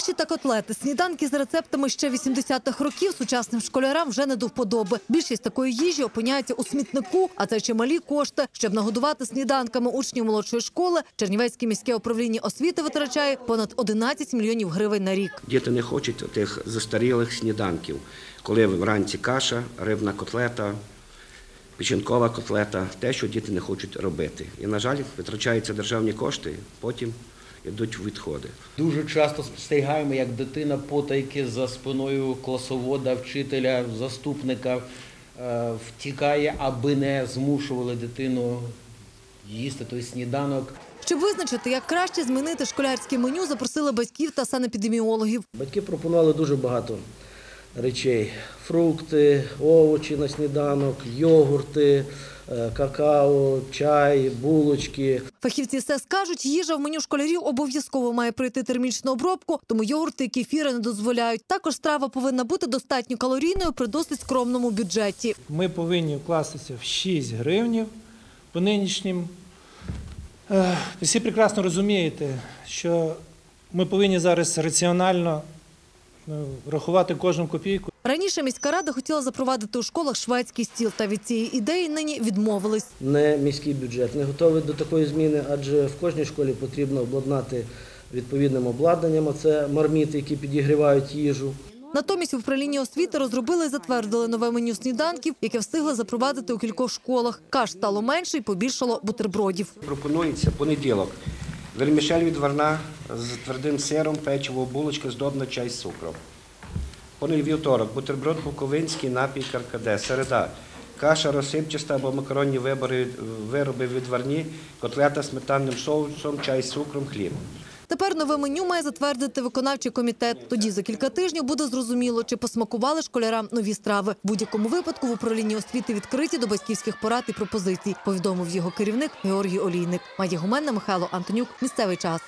Каші та котлети, сніданки з рецептами ще 80-х років сучасним школярам вже не до вподоби. Більшість такої їжі опиняється у смітнику, а це чималі кошти. Щоб нагодувати сніданками учнів молодшої школи, Чернівецьке міське управління освіти витрачає понад 11 мільйонів гривень на рік. Діти не хочуть тих застарілих сніданків, коли вранці каша, рибна котлета, печінкова котлета, те, що діти не хочуть робити. І, на жаль, витрачаються державні кошти, потім йдуть відходи. Дуже часто спостерігаємо, як дитина потайки за спиною класовода, вчителя, заступника е, втікає, аби не змушували дитину їсти той сніданок. Щоб визначити, як краще змінити школярське меню, запросили батьків та санепідеміологів. Батьки пропонували дуже багато речей: фрукти, овочі на сніданок, йогурти, е, какао, чай, булочки. Фахівці все скажуть, їжа в меню школярів обов'язково має пройти термічну обробку, тому йогурти і кефіри не дозволяють. Також страва повинна бути достатньо калорійною при досить скромному бюджеті. Ми повинні вкластися в 6 гривнів по нинішнім. Е, всі прекрасно розумієте, що ми повинні зараз раціонально рахувати кожну копійку. Раніше міська рада хотіла запровадити у школах шведський стіл, та від цієї ідеї нині відмовились. Не міський бюджет не готовий до такої зміни, адже в кожній школі потрібно обладнати відповідним обладнанням. а Це марміти, які підігрівають їжу. Натомість в управлінні освіти розробили і затвердили нове меню сніданків, яке встигли запровадити у кількох школах. Каш стало менше і побільшало бутербродів. Пропонується понеділок. Вермішель відварна з твердим сиром, печиво, булочка, здобна, чай з цукром. Понеділок, вівторок, бутерброд буковинський, напій каркаде. Середа. Каша розсипчаста або макаронні вибори, вироби відварні, котлета з сметанним соусом, чай з цукром, хліб. Тепер нове меню має затвердити виконавчий комітет. Тоді за кілька тижнів буде зрозуміло, чи посмакували школярам нові страви. В будь-якому випадку в управлінні освіти відкриті до батьківських порад і пропозицій. Повідомив його керівник Георгій Олійник. Має гуменна Михайло Антонюк. Місцевий час.